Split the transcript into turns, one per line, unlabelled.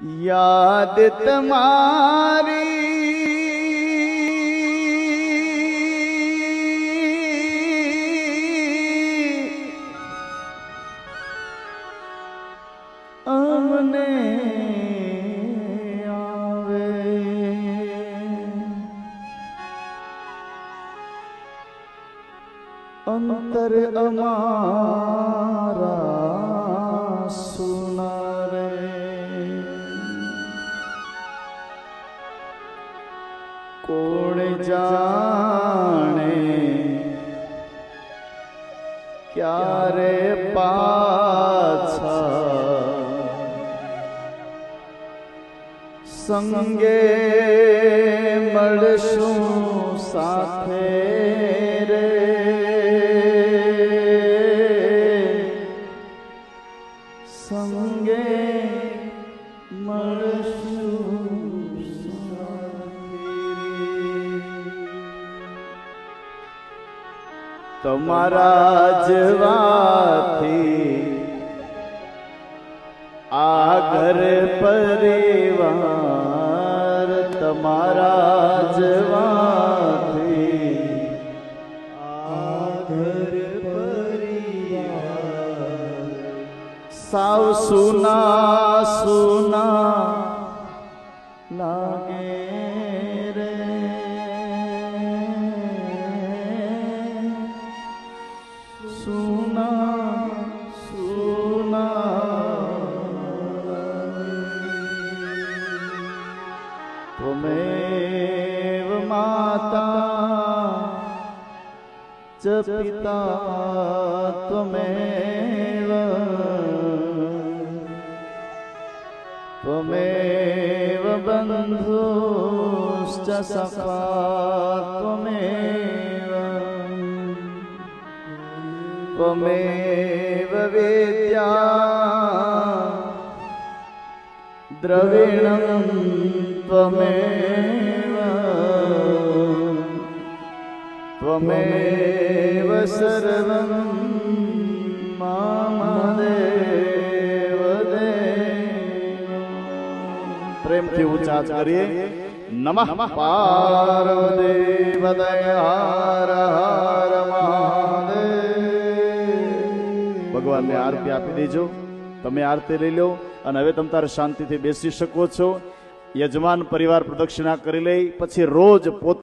યાદ તમારી અમને આવે. અંતર અમારા કોણ જાણે? ક્યારે પાછા? સંગે મળશું સાથે સંગે મળશું તમારા જવાથી આ ઘર પરિવાર તમારા જવાથી આ ઘર પરિવાર સાવ સુના સુના લાગે त्वमेव माता च पिता त्वमेव त्वमेव बन्धुश्च सखा त्वमेव त्वमेव वेद्या द्रविणं त्वमेव त्वमेव सर्वं मम देव देव પ્રેમથી ઉચ્ચાર કરીએ નમઃ પાર્વતી હર હર મહાદેવ ભગવાનને આરતી આપી દેજો તમે આરતી લઈ લો અને હવે તમે તારે શાંતિથી બેસી શકો છો યજમાન પરિવાર પ્રદક્ષિણા કરી લઈ પછી રોજ પોત